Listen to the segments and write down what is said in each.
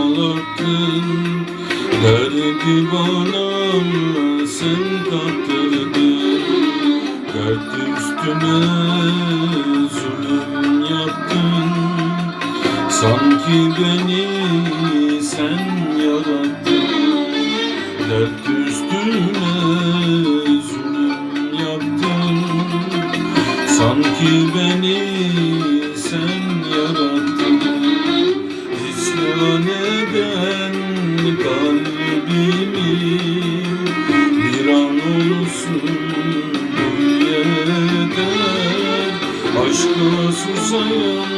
olurdun Derdi bana sen tattırdın Derdi üstüme zulüm yaptın. Sanki beni sen yarattın. Derdi üstüme zulüm yaptın. Sanki beni Aşka susayan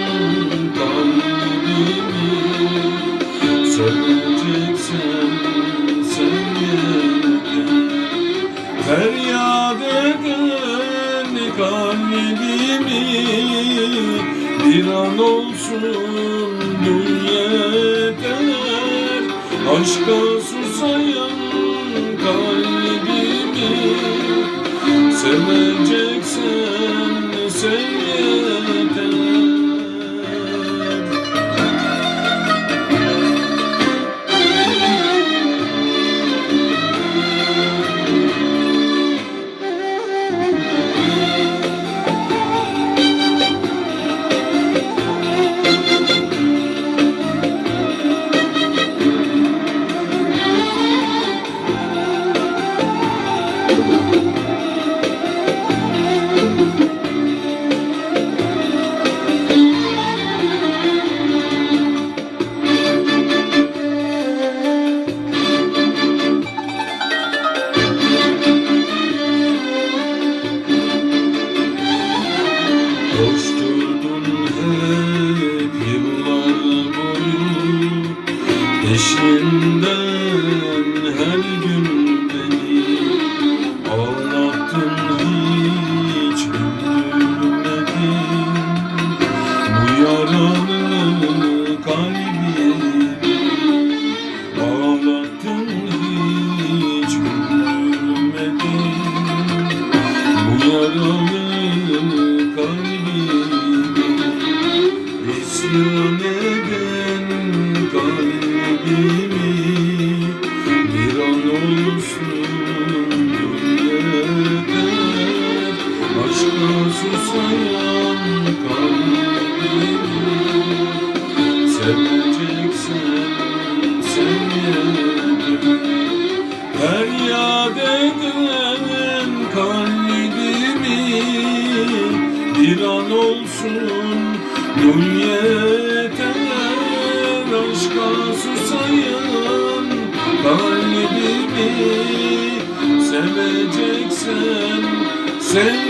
kalbimi Seveceksen sen yeter Feryat eden kalbimi Bir an olsun duy yeter Aşka susayan kalbimi Seveceksen Koşturdun hep yıllar boyu Peşinden kalbimi Ağlattın hiç güldürmedin Bu yaralı kalbimi İsyan eden Feryat eden kalbimi Bir an olsun duy yeter Aşka susayan kalbimi Seveceksen sen